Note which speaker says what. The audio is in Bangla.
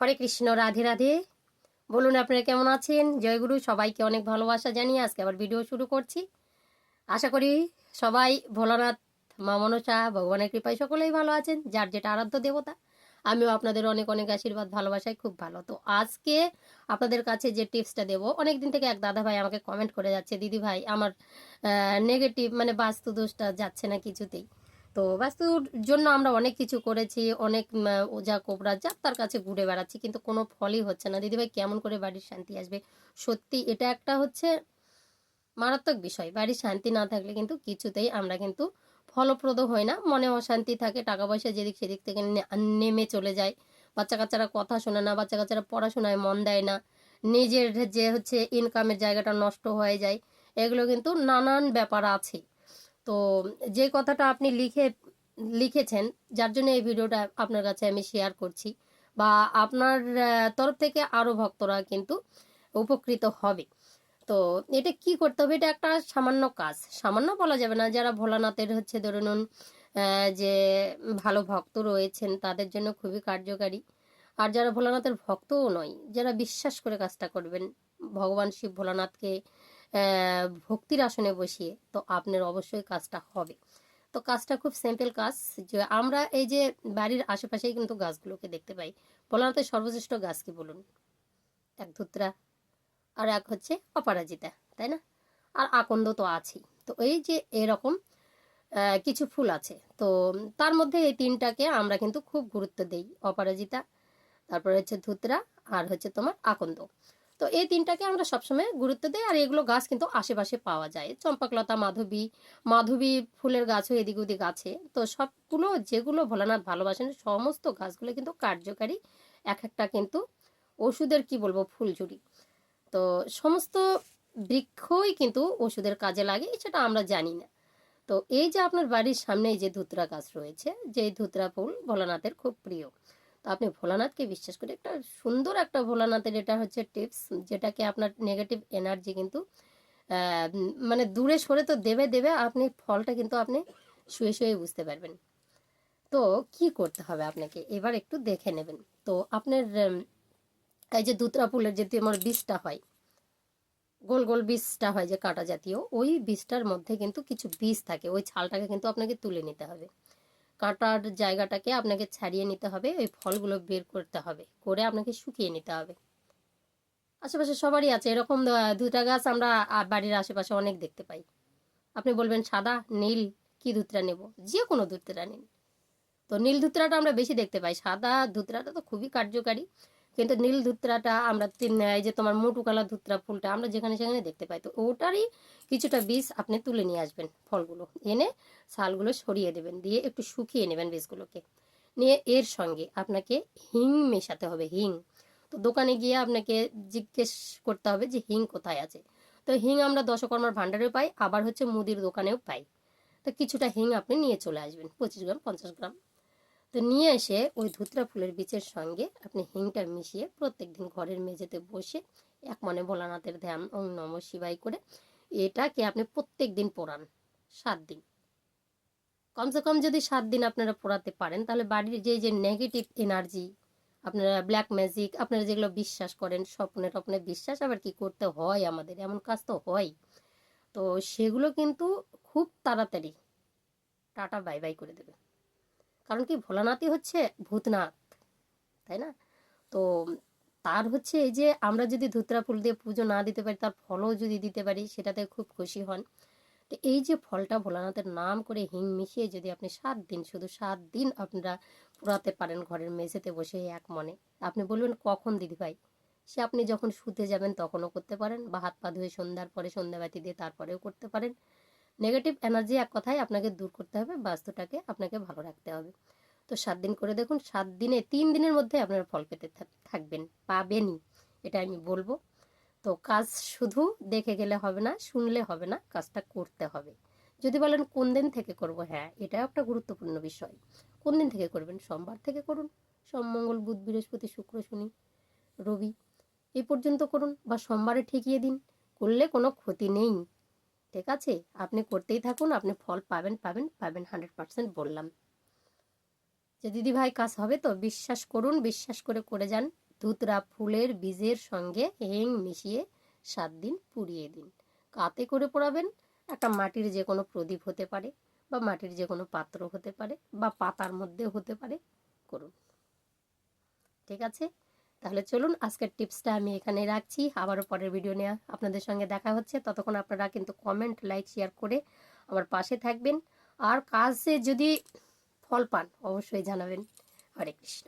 Speaker 1: হরে কৃষ্ণ, রাধে রাধে। বলুন আপনারা কেমন আছেন? জয়গুরু, সবাইকে অনেক ভালোবাসা জানিয়ে আজকে আবার ভিডিও শুরু করছি। আশা করি সবাই ভোলানাথ, মা মনসা, ভগবানের কৃপায় সকলেই ভালো আছেন, যার যেটা আরাধ্য দেবতা। আমিও আপনাদের অনেক অনেক আশীর্বাদ, ভালোবাসায় খুব ভালো। তো আজকে আপনাদের কাছে যে টিপসটা দেবো অনেক দিন থেকে এক দাদা ভাই আমাকে কমেন্ট করে যাচ্ছে দিদি ভাই আমার নেগেটিভ মানে বাস্তু দোষটা যাচ্ছে না কিছুতেই। তো বাস্তুর জন্য আমরা অনেক কিছু করেছি, অনেক ওজা কোবরা যা তার কাছে ঘুরে বেড়াচ্ছি, কিন্তু কোনো ফলই হচ্ছে না। দিদিভাই, কেমন করে বাড়ির শান্তি আসবে? সত্যি এটা একটা হচ্ছে মারাত্মক বিষয়। বাড়ির শান্তি না থাকলে কিন্তু কিছুতেই আমরা কিন্তু ফলপ্রদ হয় না। মনে অশান্তি থাকে টাকা পয়সা যেদিক সেদিক থেকে নেমে চলে যায়। বাচ্চা কাচ্চারা কথা শোনে না বাচ্চা কাচ্চারা পড়াশোনায় মন দেয় না। নিজের যে হচ্ছে ইনকামের জায়গাটা নষ্ট হয়ে যায়। এগুলো কিন্তু নানান ব্যাপার আছে। তো যে কথাটা আপনি লিখে লিখেছেন যার জন্য এই ভিডিওটা আপনার কাছে আমি শেয়ার করছি বা আপনার তরফ থেকে আরও ভক্তরা কিন্তু উপকৃত হবে। তো এটা কি করতে হবে? এটা একটা সামান্য কাজ। সামান্য বলা যাবে না যারা ভোলানাথের হচ্ছে ধরুন আহ, যে ভালো ভক্ত রয়েছেন তাদের জন্য খুবই কার্যকারী। আর যারা ভোলানাথের ভক্তও নয় যারা বিশ্বাস করে কাজটা করবেন ভগবান শিব ভোলানাথকে ভক্তির আসনে বসিয়ে তো আপনার অবশ্যই কাজটা হবে। তো কাজটা খুব সিম্পল কাজ যে আমরা এই যে বাড়ির আশেপাশেই কিন্তু গাছগুলোকে দেখতে পাই। ভোলানাথের সর্বশ্রেষ্ঠ গাছ কি বলুন? এক ধুত্রা, আর এক হচ্ছে অপরাজিতা, তাই না? আর আকন্দ তো আছেই। তো এই যে এরকম কিছু ফুল আছে, তো তার মধ্যে এই তিনটাকে আমরা কিন্তু খুব গুরুত্ব দেই। অপরাজিতা, তারপরে হচ্ছে ধুতরা, আর হচ্ছে তোমার আকন্দ। তো এই তিনটাকে আমরা সবসময় গুরুত্ব দিই আর এগুলো গাছ কিন্তু আশেপাশে পাওয়া যায়। চম্পাকলতা, মাধবী মাধবী ফুলের গাছও এদিক ওদিক আছে। তো সবগুলো যেগুলো ভোলানাথ ভালোবাসেন, সমস্ত গাছগুলো কিন্তু কার্যকারী এক একটা কিন্তু ওষুধের কি বলব, ফুলঝুরি। তো সমস্ত বৃক্ষই কিন্তু ওষুধের কাজে লাগে, সেটা আমরা জানি না। তো এই যে আপনার বাড়ির সামনে যে ধুতরা গাছ রয়েছে যে ধুতরা ফুল ভোলানাথের খুব প্রিয়। তো আপনি ভোলানাথকে বিশ্বাস করে, একটা সুন্দর একটা ভোলানাথের এটা হচ্ছে টিপস যেটাকে আপনার নেগেটিভ এনার্জি কিন্তু মানে দূরে সরে তো দেবে দেবে, আপনি ফলটা কিন্তু আপনি শুয়ে শুয়ে বুঝতে পারবেন। তো কি করতে হবে আপনাকে? এবার একটু দেখে নেবেন। তো আপনার এই যে দুতরা ফুলের যে তোমার বীজটা হয়, গোল গোল বীজটা হয় যে কাটা জাতীয়, ওই বীজটার মধ্যে কিন্তু কিছু বীজ থাকে, ওই ছালটাকে কিন্তু আপনাকে তুলে নিতে হবে। কাঁটার জায়গাটাকে আপনাকে ছাড়িয়ে নিতে হবে, ওই ফলগুলো বের করতে হবে, করে আপনাকে শুকিয়ে নিতে হবে। আশেপাশে সবারই আছে, এরকম দুটা গাছ আমরা বাড়ির আশেপাশে অনেক দেখতে পাই। আপনি বলবেন, সাদা, নীল, কি ধুতরা নেব? যে কোনো ধুতরা নিন। তো নীল ধুতরাটা আমরা বেশি দেখতে পাই, সাদা ধুতরাটা তো খুবই কার্যকারী। কিন্তু নীল ধুত্রাটা আমরা এই যে তোমার মোটু কালার ধুত্রা ফুলটা আমরা যেখানে সেখানে দেখতে পাই। তো ওটারই কিছুটা বীজ আপনি তুলে নিয়ে আসবেন ফলগুলো। এনে ছালগুলো সরিয়ে দেবেন, দিয়ে একটু শুকিয়ে নেবেন বীজগুলোকে। নিয়ে এর সঙ্গে আপনাকে হিং মেশাতে হবে, হিং। তো দোকানে গিয়ে আপনাকে জিজ্ঞেস করতে হবে যে হিং কোথায় আছে? তো হিং আমরা দশকর্মার ভাণ্ডারেও পাই, আবার হচ্ছে মুদির দোকানেও পাই। তো কিছুটা হিং আপনি নিয়ে চলে আসবেন, পঁচিশ গ্রাম, পঞ্চাশ গ্রাম। তো নিয়ে এসে ওই ধুতরা ফুলের বীজের সঙ্গে আপনি হিংটা মিশিয়ে প্রত্যেক দিন ঘরের মেঝেতে বসে এক মনে ভোলানাথের ধ্যান, ওম নম শিবাই করে এটাকে আপনি প্রত্যেক দিন পোড়ান সাত দিন। কমসে কম যদি সাত দিন আপনারা পোড়াতে পারেন, তাহলে বাড়ির যে যে নেগেটিভ এনার্জি আপনারা ব্ল্যাক ম্যাজিক আপনারা যেগুলো বিশ্বাস করেন, স্বপ্নে টপ্নে বিশ্বাস, আবার কি করতে হয় আমাদের? এমন কাজ তো হয় তো সেগুলো কিন্তু খুব তাড়াতাড়ি টাটা বাই বাই করে দেবে। কারণ কি ভোলানাথই হচ্ছে ভূতনাথ, তাই না? তো তার হচ্ছে এই যে আমরা যদি ধুতরা ফুল দিয়ে পুজো না দিতে পারি, তার ফলও যদি দিতে পারি, সেটাতে খুব খুশি হন। তো এই যে ফলটা ভোলানাথের নাম করে হিং মিশিয়ে যদি আপনি সাত দিন, শুধু সাত দিন আপনারা পুরাতে পারেন ঘরের মেঝেতে বসে এক মনে, আপনি বলবেন, কখন দিদি ভাই? সে আপনি যখন শুতে যাবেন তখনও করতে পারেন বা হাত পা ধুয়ে সন্ধ্যার পরে সন্ধ্যাবাতি দিয়ে তারপরেও করতে পারেন। নেগেটিভ এনার্জি এক কথায় আপনাকে দূর করতে হবে, বাস্তুটাকে আপনাকে ভালো রাখতে হবে। তো সাত দিন করে দেখুন, সাত দিনে, তিন দিনের মধ্যে আপনারা ফল পেতে থাকবেন, পাবেনই। এটা আমি বলব। তো কাজ শুধু দেখে গেলে হবে না, শুনলে হবে না, কাজটা করতে হবে। যদি বলেন কোন দিন থেকে করব হ্যাঁ এটাও একটা গুরুত্বপূর্ণ বিষয়। কোন দিন থেকে করবেন? সোমবার থেকে করুন, সোম, মঙ্গল, বুধ, বৃহস্পতি, শুক্র, শনি, রবি এই পর্যন্ত করুন বা সোমবারে ঠেকিয়ে দিন। করলে কোনো ক্ষতি নেই। ঠিক আছে? আপনি করতেই থাকুন, আপনি ফল পাবেন পাবেন পাবেন হান্ড্রেড পার্সেন্ট বললাম। যে দিদি ভাই কাজ হবে তো, বিশ্বাস করুন, বিশ্বাস করে করে যান। ধুতরা ফুলের বীজের সঙ্গে হিং মিশিয়ে সাত দিন পুড়িয়ে দিন। কাতে করে পোড়াবেন? একটা মাটির যে কোনো প্রদীপ হতে পারে বা মাটির যে কোনো পাত্র হতে পারে বা পাতার মধ্যে হতে পারে, করুন। ঠিক আছে? তাহলে চলুন আজকের টিপসটা আমি এখানে রাখছি। আবারও পরের ভিডিও নিয়ে আপনাদের সঙ্গে দেখা হচ্ছে। ততক্ষণ আপনারা কিন্তু কমেন্ট লাইক শেয়ার করে আমার পাশে থাকবেন। আর কাজে যদি ফল পান, অবশ্যই জানাবেন। হরে কৃষ্ণ।